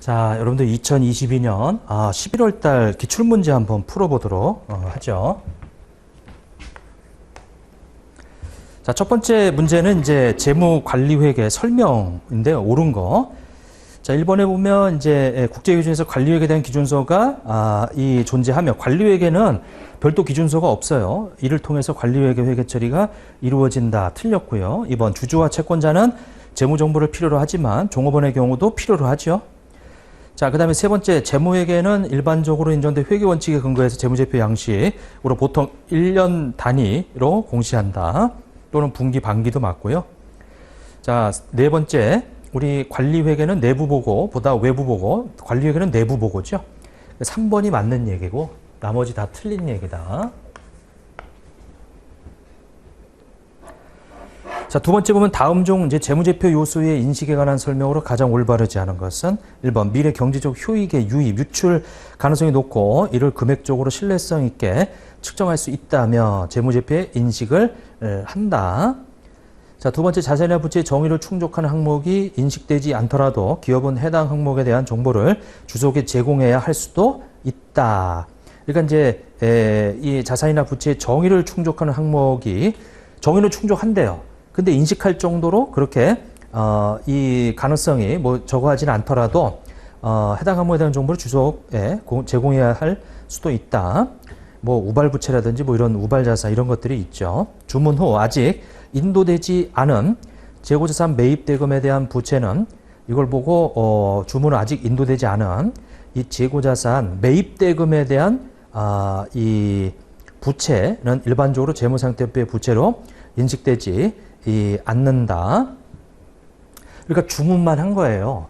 자, 여러분들 2022년 아, 11월 달 기출 문제 한번 풀어보도록 어, 하죠. 자, 첫 번째 문제는 이제 재무 관리 회계 설명인데 옳은 거. 자, 1번에 보면 이제 예, 국제 기준에서 관리 회계에 대한 기준서가 아, 이 존재하며 관리 회계는 별도 기준서가 없어요. 이를 통해서 관리 회계 회계 처리가 이루어진다. 틀렸고요. 2번 주주와 채권자는 재무 정보를 필요로 하지만 종업원의 경우도 필요로 하죠. 자, 그 다음에 세 번째, 재무회계는 일반적으로 인정된 회계 원칙에 근거해서 재무제표 양식으로 보통 1년 단위로 공시한다. 또는 분기, 반기도 맞고요. 자, 네 번째, 우리 관리회계는 내부 보고 보다 외부 보고, 관리회계는 내부 보고죠. 3번이 맞는 얘기고, 나머지 다 틀린 얘기다. 자, 두 번째 보면 다음 중 이제 재무제표 요소의 인식에 관한 설명으로 가장 올바르지 않은 것은 1번 미래 경제적 효익의 유입, 유출 가능성이 높고 이를 금액적으로 신뢰성 있게 측정할 수 있다며 재무제표의 인식을 에, 한다. 자, 두 번째 자산이나 부채의 정의를 충족하는 항목이 인식되지 않더라도 기업은 해당 항목에 대한 정보를 주속에 제공해야 할 수도 있다. 그러니까 이제 에, 이 자산이나 부채의 정의를 충족하는 항목이 정의는 충족한대요. 근데 인식할 정도로 그렇게 어, 이 가능성이 뭐 저거하지는 않더라도 어, 해당 항목에 대한 정보를 주속에 고- 제공해야 할 수도 있다. 뭐 우발 부채라든지 뭐 이런 우발 자사 이런 것들이 있죠. 주문 후 아직 인도되지 않은 재고자산 매입 대금에 대한 부채는 이걸 보고 어, 주문은 아직 인도되지 않은 이 재고자산 매입 대금에 대한 아, 이 부채는 일반적으로 재무상태표의 부채로 인식되지 이 않는다. 그러니까 주문만 한 거예요.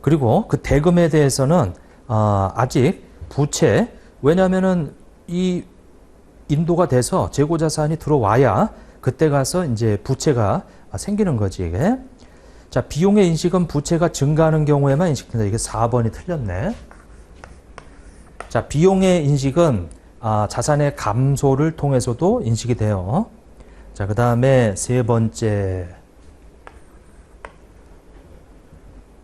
그리고 그 대금에 대해서는 어, 아직 부채 왜냐하면은 이 인도가 돼서 재고 자산이 들어와야 그때 가서 이제 부채가 생기는 거지 이게. 자 비용의 인식은 부채가 증가하는 경우에만 인식된다. 이게 4번이 틀렸네. 자 비용의 인식은 아, 자산의 감소를 통해서도 인식이 돼요. 자, 그 다음에 세 번째.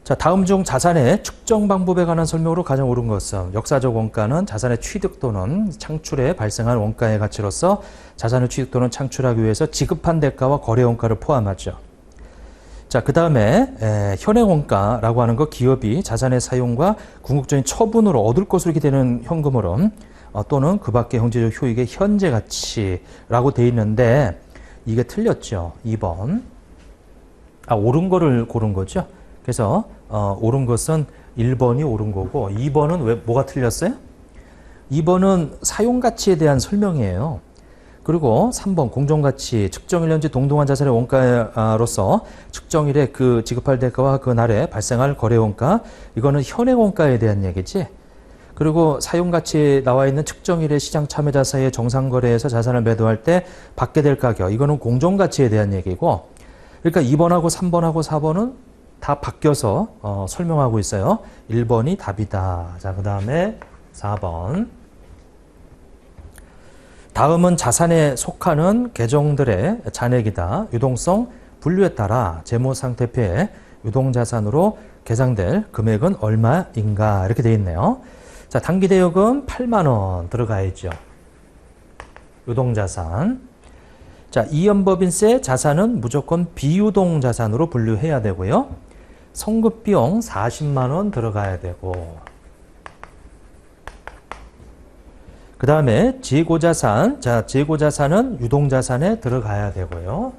자, 다음 중 자산의 측정 방법에 관한 설명으로 가장 옳은 것은 역사적 원가는 자산의 취득 또는 창출에 발생한 원가의 가치로서 자산을 취득 또는 창출하기 위해서 지급한 대가와 거래 원가를 포함하죠. 자, 그 다음에 현행 원가라고 하는 거 기업이 자산의 사용과 궁극적인 처분으로 얻을 것으로 이렇게 되는 현금으로 어, 또는 그 밖의 경제적 효익의 현재 가치라고 돼 있는데 이게 틀렸죠. 2번. 아, 옳은 거를 고른 거죠. 그래서 어, 옳은 것은 1번이 옳은 거고 2번은 왜 뭐가 틀렸어요? 2번은 사용 가치에 대한 설명이에요. 그리고 3번 공정 가치 측정일년지 동등한 자산의 원가로서 측정일에 그 지급할 대가와 그 날에 발생할 거래 원가 이거는 현행 원가에 대한 얘기지. 그리고 사용가치에 나와 있는 측정일의 시장 참여자 사이의 정상거래에서 자산을 매도할 때 받게 될 가격 이거는 공정가치에 대한 얘기고 그러니까 2번하고 3번하고 4번은 다 바뀌어서 어, 설명하고 있어요. 1번이 답이다. 자, 그 다음에 4번. 다음은 자산에 속하는 계정들의 잔액이다. 유동성 분류에 따라 재무 상태표에 유동자산으로 계상될 금액은 얼마인가 이렇게 되어 있네요. 자, 단기 대여금 8만원 들어가야죠. 유동자산. 자, 이연법인세 자산은 무조건 비유동 자산으로 분류해야 되고요. 성급비용 40만원 들어가야 되고. 그 다음에 재고자산. 자, 재고자산은 유동자산에 들어가야 되고요.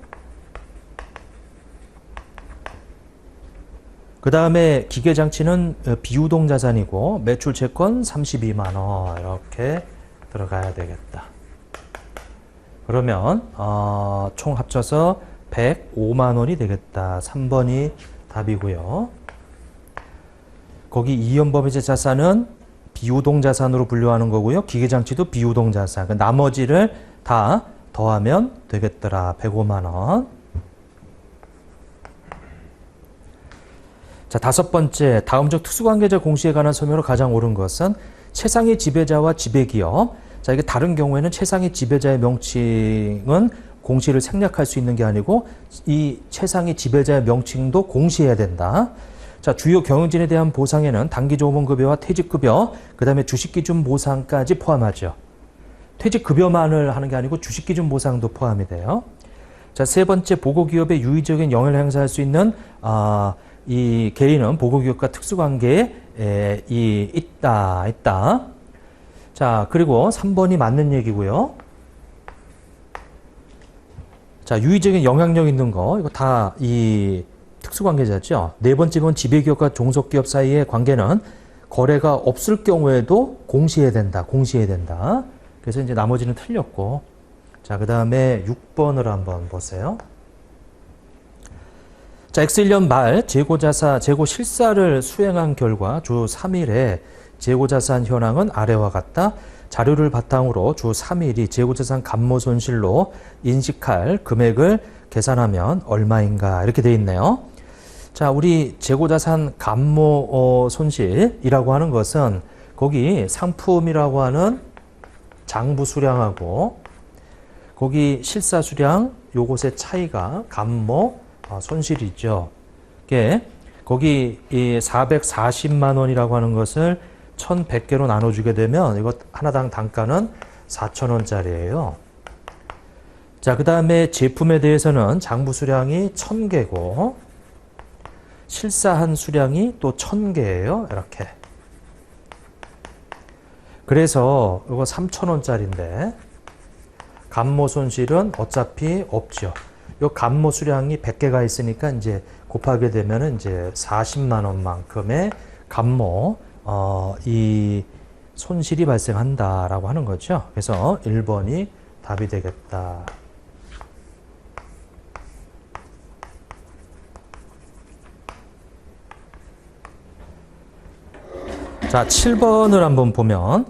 그 다음에 기계장치는 어, 비유동 자산이고 매출 채권 32만 원 이렇게 들어가야 되겠다. 그러면 어, 총 합쳐서 105만 원이 되겠다. 3번이 답이고요. 거기 이연법인세 자산은 비유동 자산으로 분류하는 거고요. 기계장치도 비유동 자산. 그 나머지를 다 더하면 되겠더라. 105만 원. 자, 다섯 번째, 다음 중 특수관계자 공시에 관한 설명으로 가장 옳은 것은 최상위 지배자와 지배기업. 자, 이게 다른 경우에는 최상위 지배자의 명칭은 공시를 생략할 수 있는 게 아니고 이 최상위 지배자의 명칭도 공시해야 된다. 자, 주요 경영진에 대한 보상에는 단기조업원급여와 퇴직급여, 그 다음에 주식기준 보상까지 포함하죠. 퇴직급여만을 하는 게 아니고 주식기준 보상도 포함이 돼요. 자, 세 번째 보고기업에 유의적인 영향을 행사할 수 있는 아, 이 계리는 보고기업과 특수관계에 에, 이 있다, 있다. 자, 그리고 3번이 맞는 얘기고요. 자, 유의적인 영향력 있는 거, 이거 다 이 특수관계자죠. 네 번째 번 지배기업과 종속기업 사이의 관계는 거래가 없을 경우에도 공시해야 된다, 공시해야 된다. 그래서 이제 나머지는 틀렸고. 자, 그 다음에 6번을 한번 보세요. 자, X1년 말 재고자사, 재고 실사를 수행한 결과 주 3일에 재고자산 현황은 아래와 같다. 자료를 바탕으로 주 3일이 재고자산 감모 손실로 인식할 금액을 계산하면 얼마인가 이렇게 돼 있네요. 자, 우리 재고자산 감모 어, 손실이라고 하는 것은 거기 상품이라고 하는 장부 수량하고 거기 실사 수량 요것의 차이가 감모 어, 손실이죠. 이게 거기 이 440만 원이라고 하는 것을 1,100개로 나눠주게 되면 이거 하나당 단가는 4,000원짜리예요. 자, 그 다음에 제품에 대해서는 장부 수량이 1,000개고 실사한 수량이 또 1,000개예요. 이렇게. 그래서 이거 3,000원짜리인데 감모 손실은 어차피 없죠. 요 감모 수량이 100개가 있으니까 이제 곱하게 되면은 이제 40만 원만큼의 감모 어, 이 손실이 발생한다라고 하는 거죠. 그래서 1번이 답이 되겠다. 자, 7번을 한번 보면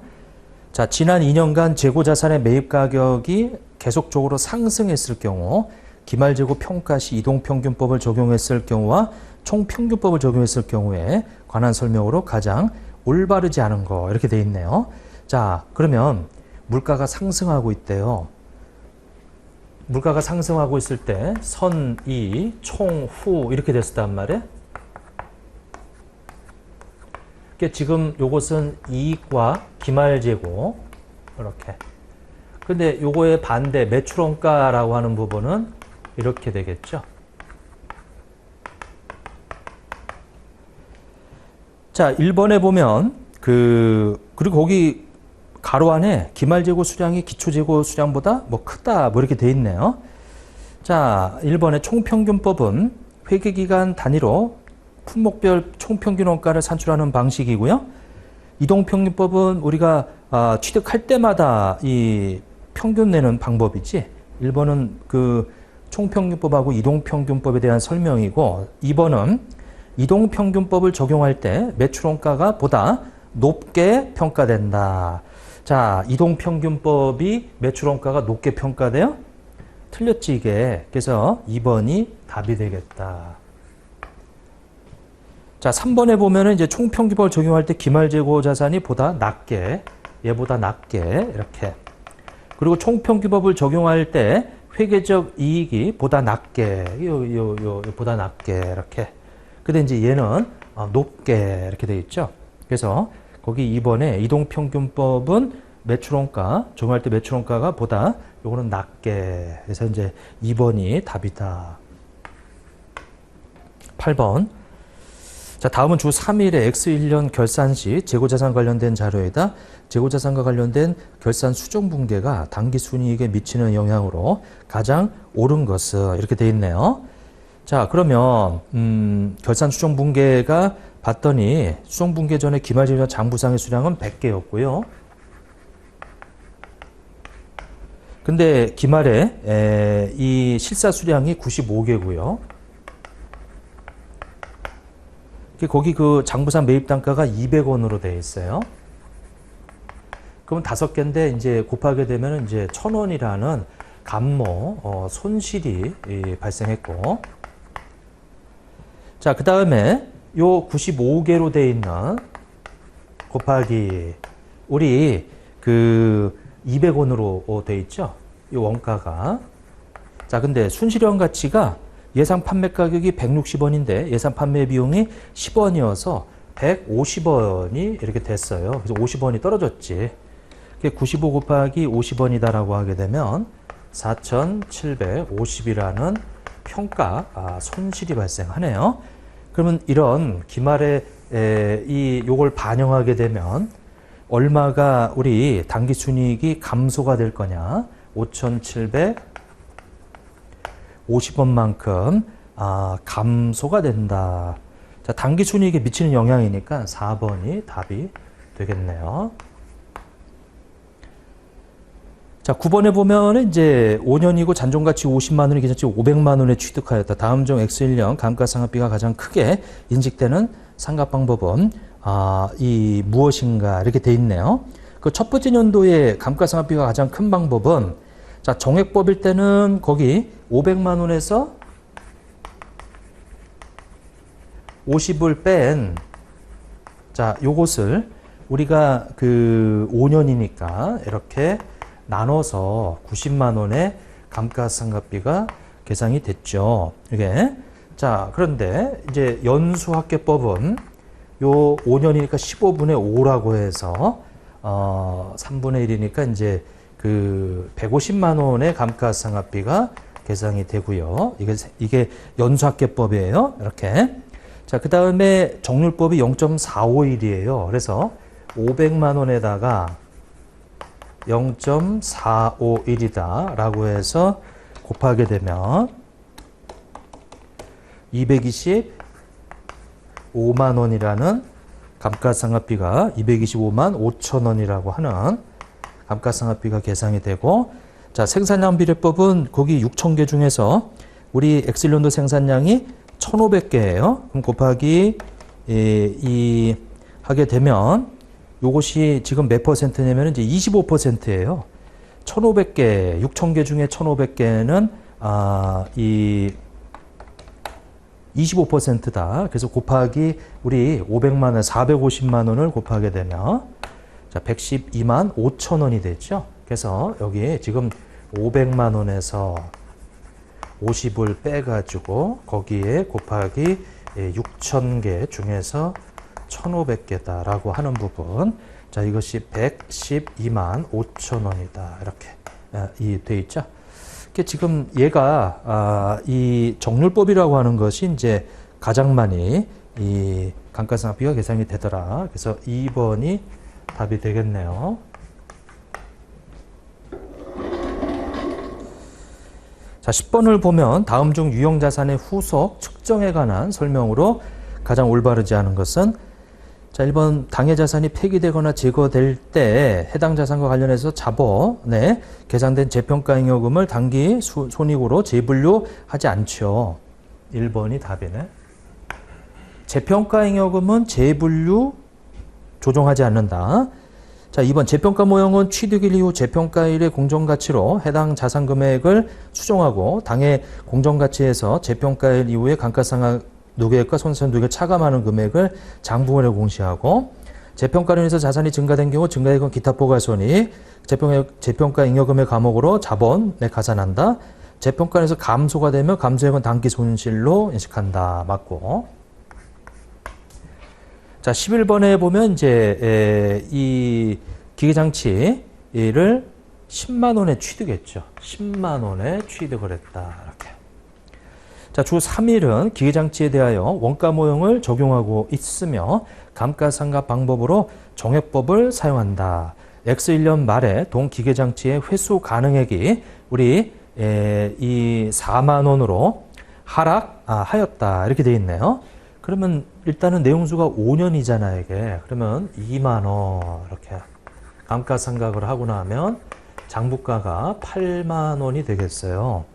자, 지난 2년간 재고 자산의 매입 가격이 계속적으로 상승했을 경우 기말 재고 평가 시 이동 평균법을 적용했을 경우와 총 평균법을 적용했을 경우에 관한 설명으로 가장 올바르지 않은 거 이렇게 돼 있네요. 자, 그러면 물가가 상승하고 있대요. 물가가 상승하고 있을 때 선, 이, 총, 후 이렇게 됐었단 말이에요. 그러니까 지금 요것은 이익과 기말재고 이렇게. 근데 요거의 반대 매출원가라고 하는 부분은 이렇게 되겠죠. 자, 1번에 보면 그 그리고 거기 가로 안에 기말 재고 수량이 기초 재고 수량보다 뭐 크다 뭐 이렇게 돼 있네요. 자, 1번의 총평균법은 회계 기간 단위로 품목별 총평균 원가를 산출하는 방식이고요. 이동평균법은 우리가 아, 취득할 때마다 이 평균 내는 방법이지. 1번은 그 총평균법하고 이동평균법에 대한 설명이고 2번은 이동평균법을 적용할 때 매출원가가 보다 높게 평가된다. 자, 이동평균법이 매출원가가 높게 평가돼요? 틀렸지 이게. 그래서 2번이 답이 되겠다. 자, 3번에 보면은 이제 총평균법을 적용할 때 기말재고 자산이 보다 낮게, 얘보다 낮게, 이렇게. 그리고 총평균법을 적용할 때 회계적 이익이 보다 낮게, 요, 요, 요, 보다 낮게, 이렇게. 근데 이제 얘는 어, 높게 이렇게 돼 있죠. 그래서 거기 2번에 이동평균법은 매출원가, 적용할 때 매출원가가 보다 요거는 낮게. 그래서 이제 2번이 답이다. 8번. 자, 다음은 주 3일의 X1년 결산 시 재고자산 관련된 자료이다. 재고자산과 관련된 결산 수정 붕괴가 단기 순이익에 미치는 영향으로 가장 옳은 것은 이렇게 돼 있네요. 자, 그러면 음, 결산 수정 붕괴가 봤더니 수정 붕괴 전에 기말재료 장부상의 수량은 100개였고요. 근데 기말에 에, 이 실사 수량이 95개고요. 거기 그 장부상 매입 단가가 200원으로 되어 있어요. 그럼 다섯 개인데 이제 곱하게 되면 이제 천 원이라는 감모 어, 손실이 이, 발생했고, 자 그 다음에 요 95개로 되어 있는 곱하기 우리 그 200원으로 되어 있죠. 이 원가가 자 근데 순실현 가치가 예상 판매 가격이 160원인데 예상 판매 비용이 10원이어서 150원이 이렇게 됐어요. 그래서 50원이 떨어졌지. 그게 95 곱하기 50원이다라고 하게 되면 4,750이라는 평가 아, 손실이 발생하네요. 그러면 이런 기말에 에, 이 요걸 반영하게 되면 얼마가 우리 단기 순이익이 감소가 될 거냐? 5,750원만큼 아, 감소가 된다. 자, 단기 순이익에 미치는 영향이니까 4번이 답이 되겠네요. 자, 9번에 보면은 이제 5년이고 잔존가치 50만 원이 계좌치 500만 원에 취득하였다. 다음 중 X1년 감가상각비가 가장 크게 인식되는 상각 방법은 아, 이 무엇인가 이렇게 돼 있네요. 그 첫 번째 년도에 감가상각비가 가장 큰 방법은 자, 정액법일 때는 거기 500만 원에서 50을 뺀 자, 요것을 우리가 그 5년이니까 이렇게 나눠서 90만 원의 감가상각비가 계상이 됐죠. 이게 자 그런데 이제 연수학계법은 요 5년이니까 15분의 5라고 해서 어 3분의 1이니까 이제 그 150만 원의 감가상각비가 계상이 되고요. 이게 이게 연수학계법이에요. 이렇게 자 그 다음에 정률법이 0.451이에요. 그래서 500만 원에다가 0.451이다 라고 해서 곱하게 되면 225만 원이라는 감가상각비가 225만 5천 원이라고 하는 감가상각비가 계상이 되고 자 생산량 비례법은 거기 6천 개 중에서 우리 엑셀런도 생산량이 1,500개예요. 그럼 곱하기 이, 이 하게 되면 요것이 지금 몇 퍼센트냐면 이제 25%예요. 1,500개, 6,000개 중에 1,500개는 아, 이 25%다. 그래서 곱하기 우리 500만 원, 450만 원을 곱하게 되면 자, 112만 5천 원이 되죠. 그래서 여기 지금 500만 원에서 50을 빼가지고 거기에 곱하기 6천 개 중에서 1,500개다라고 하는 부분. 자, 이것이 112만 5천 원이다. 이렇게 이돼 있죠. 그 지금 얘가 아, 이 정률법이라고 하는 것이 이제 가장 많이 이 감가상각비가 계산이 되더라. 그래서 2번이 답이 되겠네요. 자, 10번을 보면 다음 중 유형자산의 후속 측정에 관한 설명으로 가장 올바르지 않은 것은 자, 1번 당해 자산이 폐기되거나 제거될 때 해당 자산과 관련해서 자본에 계산된 재평가잉여금을 단기 수, 손익으로 재분류하지 않죠. 1번이 답이네. 재평가잉여금은 재분류 조정하지 않는다. 자, 2번 재평가 모형은 취득일 이후 재평가일의 공정가치로 해당 자산 금액을 수정하고 당해 공정가치에서 재평가일 이후에 감가상각 누계액과 손실 누계 차감하는 금액을 장부원에 공시하고 재평가로 인해서 자산이 증가된 경우 증가액은 기타 포괄손익, 재평, 재평가 잉여금의 감옥으로 자본에 가산한다. 재평가에서 감소가 되면 감소액은 단기 손실로 인식한다. 맞고. 자, 11번에 보면 이제 에, 이 기계장치를 10만 원에 취득했죠. 10만 원에 취득을 했다. 자, 주 3일은 기계장치에 대하여 원가 모형을 적용하고 있으며 감가상각 방법으로 정액법을 사용한다. X1년 말에 동기계장치의 회수 가능액이 우리 에, 이 4만 원으로 하락 아, 하였다. 이렇게 돼 있네요. 그러면 일단은 내용수가 5년이잖아요, 이게. 그러면 2만 원 이렇게 감가상각을 하고 나면 장부가가 8만 원이 되겠어요.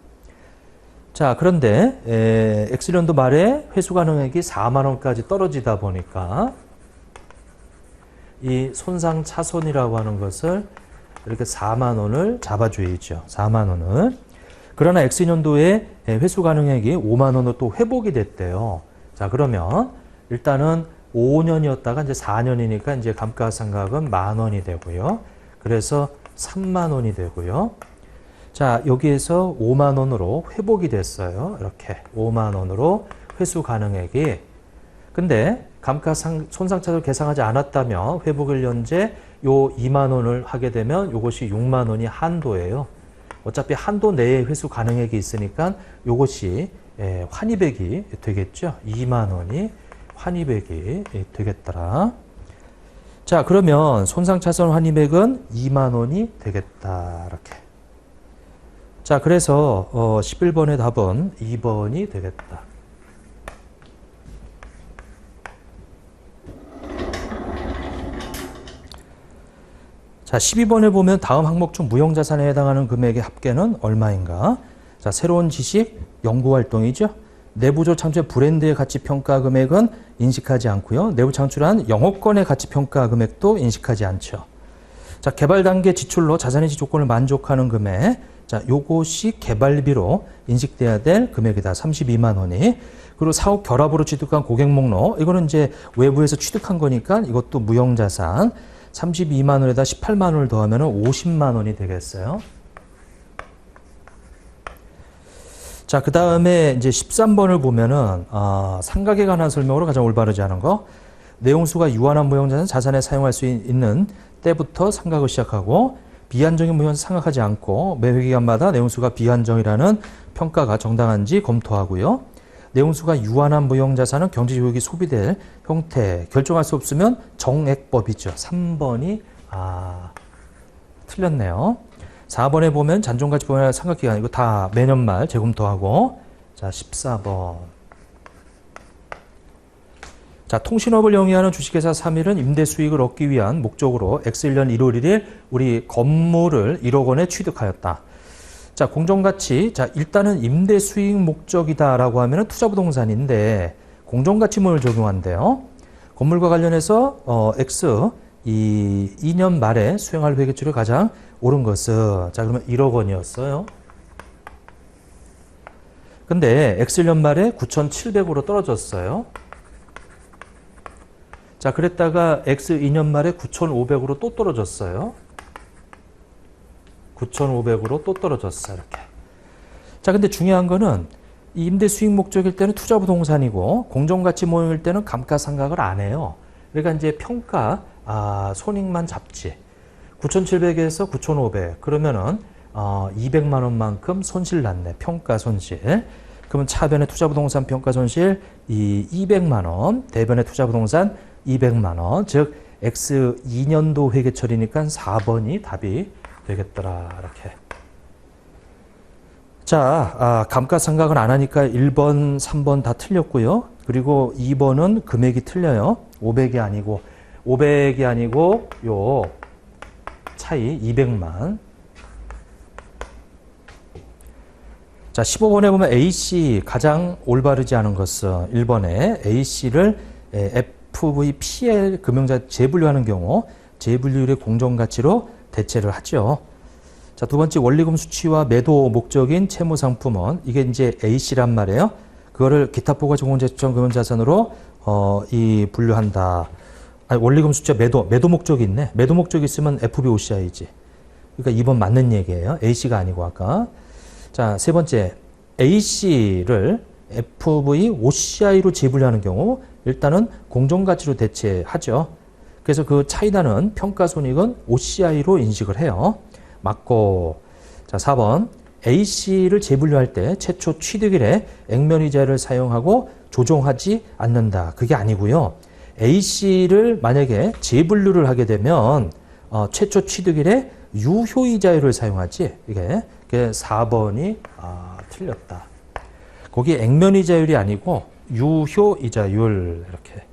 자, 그런데 에, 엑스년도 말에 회수 가능액이 4만 원까지 떨어지다 보니까 이 손상 차손이라고 하는 것을 이렇게 4만 원을 잡아줘야죠. 4만 원을. 그러나 엑스년도에 회수 가능액이 5만 원으로 또 회복이 됐대요. 자, 그러면 일단은 5년이었다가 이제 4년이니까 이제 감가상각은 만 원이 되고요. 그래서 3만 원이 되고요. 자, 여기에서 5만 원으로 회복이 됐어요. 이렇게 5만 원으로 회수 가능액이. 근데 감가상 손상차를 계상하지 않았다면 회복일 현재 요 2만 원을 하게 되면 요것이 6만 원이 한도예요. 어차피 한도 내에 회수 가능액이 있으니까 요것이 예, 환입액이 되겠죠. 2만 원이 환입액이 되겠더라. 자, 그러면 손상차손 환입액은 2만 원이 되겠다. 이렇게. 자, 그래서 어, 11번의 답은 2번이 되겠다. 자, 12번에 보면 다음 항목 중 무형자산에 해당하는 금액의 합계는 얼마인가? 자, 새로운 지식 연구 활동이죠. 내부조 창출의 브랜드의 가치 평가 금액은 인식하지 않고요. 내부 창출한 영업권의 가치 평가 금액도 인식하지 않죠. 자, 개발 단계 지출로 자산인지 조건을 만족하는 금액. 자, 요것이 개발비로 인식돼야 될 금액이다. 32만 원이. 그리고 사업 결합으로 취득한 고객 목록. 이거는 이제 외부에서 취득한 거니까 이것도 무형 자산. 32만 원에다 18만 원을 더하면 50만 원이 되겠어요. 자, 그 다음에 이제 13번을 보면은, 아, 상각에 관한 설명으로 가장 올바르지 않은 거. 내용수가 유한한 무형자산 자산에 사용할 수 있는 때부터 상각을 시작하고, 비한정인 무형자산 상각하지 않고, 매 회기간마다 내용수가 비한정이라는 평가가 정당한지 검토하고요. 내용수가 유한한 무형자산은 경제효익이 소비될 형태, 결정할 수 없으면 정액법이죠. 3번이, 아, 틀렸네요. 4번에 보면 잔존가치 보면 삼각기간 이거 다 매년 말 재검토하고 자 14번 자 통신업을 영위하는 주식회사 3일은 임대 수익을 얻기 위한 목적으로 X1년 1월 1일 우리 건물을 1억 원에 취득하였다. 자 공정가치 자 일단은 임대 수익 목적이다라고 하면은 투자 부동산인데 공정가치문을 적용한대요. 건물과 관련해서 어, X 이 2년 말에 수행할 회계처리 가장 옳은 것은 자 그러면 1억 원이었어요. 근데 X년 말에 9,700으로 떨어졌어요. 자 그랬다가 X 2년 말에 9,500으로 또 떨어졌어요. 9,500으로 또 떨어졌어요. 이렇게. 자 근데 중요한 거는 이 임대 수익 목적일 때는 투자 부동산이고 공정가치 모형일 때는 감가상각을 안 해요. 그러니까 이제 평가 아, 손익만 잡지. 9,700에서 9,500 그러면은 어, 200만 원만큼 손실 났네. 평가 손실. 그러면 차변의 투자 부동산 평가 손실 이 200만 원, 대변의 투자 부동산 200만 원. 즉 X 2년도 회계 처리니까 4번이 답이 되겠더라. 이렇게. 자, 아, 감가상각은 안 하니까 1번, 3번 다 틀렸고요. 그리고 2번은 금액이 틀려요. 500이 아니고 500이 아니고 요 차이 200만. 자, 15번에 보면 AC 가장 올바르지 않은 것은 1번에 AC를 FVPL 금융자 재분류하는 경우 재분류율의 공정가치로 대체를 하죠. 자, 두 번째 원리금 수치와 매도 목적인 채무 상품은 이게 이제 AC란 말이에요. 그거를 기타 포괄 종공제청 금융자산으로 어, 이 분류한다. 아니, 원리금 수치와 매도, 매도 목적이 있네. 매도 목적이 있으면 FBOCI지. 그러니까 2번 맞는 얘기예요. A씨가 아니고 아까. 자, 세 번째. A씨를 FVOCI로 재분류하는 경우 일단은 공정가치로 대체하죠. 그래서 그 차이나는 평가손익은 OCI로 인식을 해요. 맞고. 자, 4번. A씨를 재분류할 때 최초 취득일에 액면이자를 사용하고 조정하지 않는다. 그게 아니고요. A씨를 만약에 재분류를 하게 되면 어, 최초 취득일에 유효이자율을 사용하지. 이게 4번이 아, 틀렸다. 거기 액면 이자율이 아니고 유효 이자율 이렇게.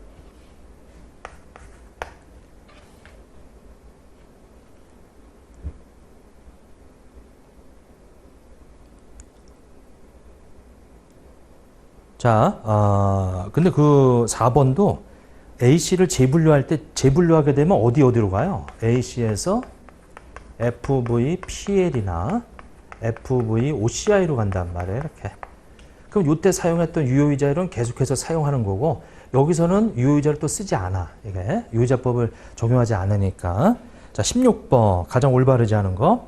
자, 아, 근데 그 4번도 A씨를 재분류할 때 재분류하게 되면 어디 어디로 가요? A씨에서 FVPL이나 FVOCI로 간단 말이에요. 이렇게. 그럼 이때 사용했던 유효이자율은 계속해서 사용하는 거고 여기서는 유효이자를 또 쓰지 않아. 이게 유효이자법을 적용하지 않으니까. 자, 16번 가장 올바르지 않은 거.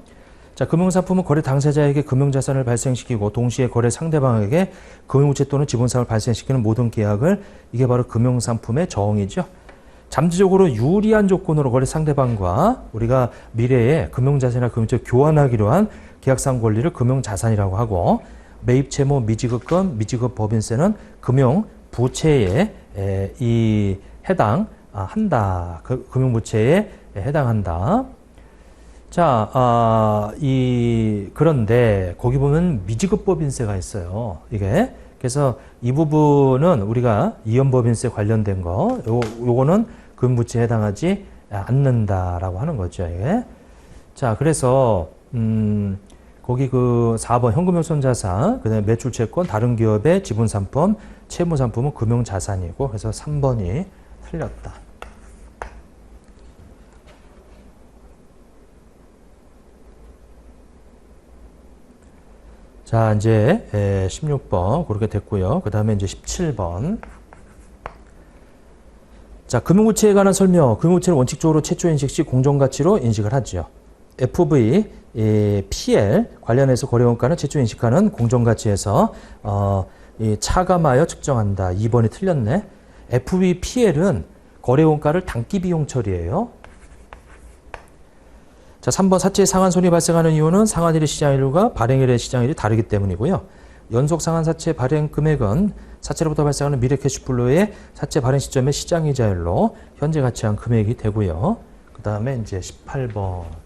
자, 금융상품은 거래 당사자에게 금융자산을 발생시키고 동시에 거래 상대방에게 금융부채 또는 지분사을 발생시키는 모든 계약을 이게 바로 금융상품의 정의죠. 잠재적으로 유리한 조건으로 거래 상대방과 우리가 미래에 금융자산이나 금융채 교환하기로 한 계약상 권리를 금융자산이라고 하고 매입 채무 미지급금 미지급 법인세는 금융 부채에 에, 이 해당 아, 한다 그, 금융 부채에 해당한다. 자, 아, 이 그런데 거기 보면 미지급 법인세가 있어요. 이게 그래서 이 부분은 우리가 이연법인세 관련된 거, 요 요거는 금부채에 해당하지 않는다라고 하는 거죠. 이게. 자, 그래서 음, 거기 그 4번 현금효손 자산, 그다음에 매출 채권, 다른 기업의 지분 상품, 채무 상품은 금융 자산이고 그래서 3번이 틀렸다. 자, 이제 16번 그렇게 됐고요. 그 다음에 이제 17번. 자, 금융부채에 관한 설명. 금융부채는 원칙적으로 최초 인식 시 공정가치로 인식을 하죠. FV, 이 PL 관련해서 거래원가는 최초 인식하는 공정가치에서 어, 이 차감하여 측정한다. 2번이 틀렸네. FV, PL은 거래원가를 단기 비용 처리해요. 자, 3번 사채 상한 손이 발생하는 이유는 상한일의 시장일과 발행일의 시장일이 다르기 때문이고요. 연속 상한 사채 발행 금액은 사채로부터 발생하는 미래 캐시플로의 사채 발행 시점의 시장이자율로 현재 가치한 금액이 되고요. 그 다음에 이제 18번.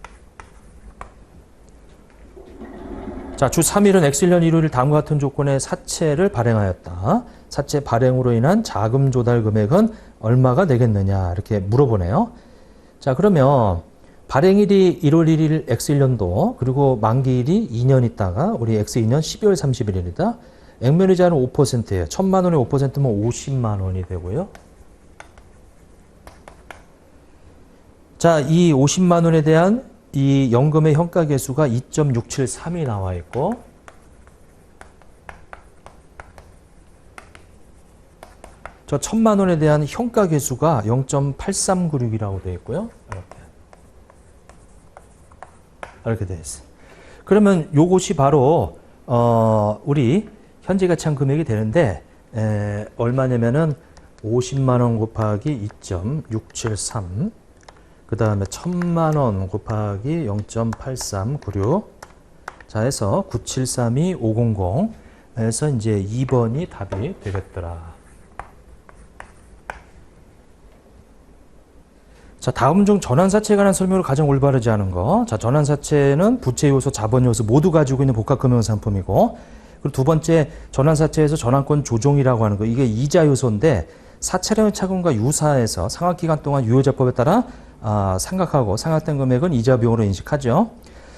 자, 주 3일은 엑셀년 일요일 다음과 같은 조건의 사채를 발행하였다. 사채 발행으로 인한 자금 조달 금액은 얼마가 되겠느냐 이렇게 물어보네요. 자, 그러면 발행일이 1월 1일 X1년도 그리고 만기일이 2년 있다가 우리 X2년 12월 31일이다. 액면이자는 5%예요. 1천만 원에 5%면 50만 원이 되고요. 자, 이 50만 원에 대한 이 연금의 현가 계수가 2.673이 나와 있고 저 천만 원에 대한 현가 계수가 0.8396이라고 되어 있고요. 이렇게. 이렇게 되어 있어요. 그러면 요것이 바로 어 우리 현재 가치한 금액이 되는데 에, 얼마냐면은 50만 원 곱하기 2.673 그 다음에 1000만 원 곱하기 0.8396 자 해서 9732 500 해서 이제 2번이 답이 되겠더라. 자, 다음 중 전환사채에 관한 설명을 가장 올바르지 않은 거. 자, 전환사채는 부채 요소, 자본 요소 모두 가지고 있는 복합금융 상품이고, 그리고 두 번째 전환사채에서 전환권 조정이라고 하는 거. 이게 이자 요소인데, 사채량의 차금과 유사해서 상환기간 동안 유효자법에 따라 아, 상각하고 상각된 금액은 이자 비용으로 인식하죠.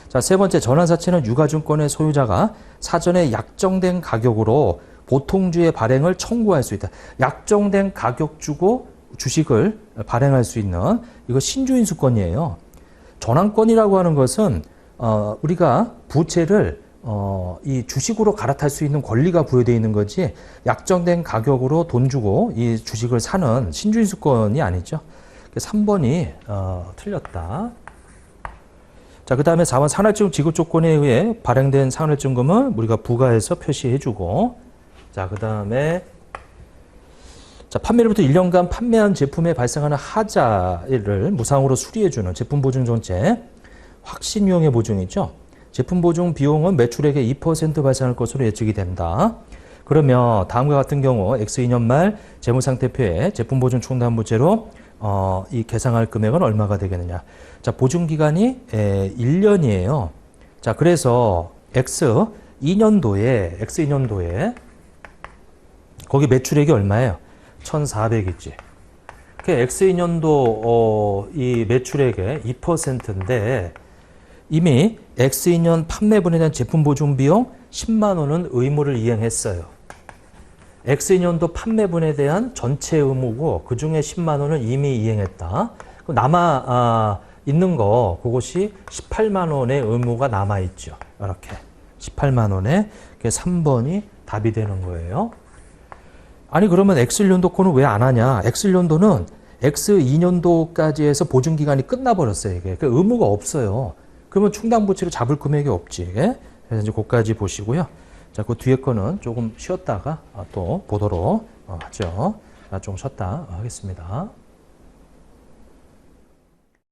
자, 세 번째 전환사채는 유가증권의 소유자가 사전에 약정된 가격으로 보통주의 발행을 청구할 수 있다. 약정된 가격 주고 주식을 발행할 수 있는 이거 신주인수권이에요. 전환권이라고 하는 것은 어, 우리가 부채를 어, 이 주식으로 갈아탈 수 있는 권리가 부여되어 있는 거지 약정된 가격으로 돈 주고 이 주식을 사는 신주인수권이 아니죠. 3번이 어, 틀렸다. 자, 그 다음에 4번 산할증 지급 조건에 의해 발행된 산할증금은 우리가 부가해서 표시해주고 자, 그 다음에 자, 판매로부터 1년간 판매한 제품에 발생하는 하자를 무상으로 수리해주는 제품 보증 존재 확신 유형의 보증이죠. 제품 보증 비용은 매출액의 2% 발생할 것으로 예측이 된다. 그러면 다음과 같은 경우 X2년 말 재무상태표에 제품 보증 총담부제로 어, 이 계상할 금액은 얼마가 되겠느냐. 자, 보증 기간이 에, 1년이에요. 자, 그래서 X 2년도에 X 2년도에 거기 매출액이 얼마예요? 1,400이지. 그 X2년도 어, 이 매출액의 2%인데 이미 X2년 판매분에 대한 제품 보증 비용 10만 원은 의무를 이행했어요. X2년도 판매분에 대한 전체 의무고 그 중에 10만 원은 이미 이행했다. 남아 아, 있는 거 그것이 18만 원의 의무가 남아 있죠. 이렇게 18만 원에 3번이 답이 되는 거예요. 아니 그러면 X1년도 거는 왜 안 하냐? X1년도는 X2년도까지 해서 보증 기간이 끝나버렸어요. 이게 그 의무가 없어요. 그러면 충당부채를 잡을 금액이 없지. 그래서 이제 그까지 보시고요. 자, 그 뒤에 거는 조금 쉬었다가 아, 또 보도록 어, 하죠. 아, 좀 쉬었다 하겠습니다.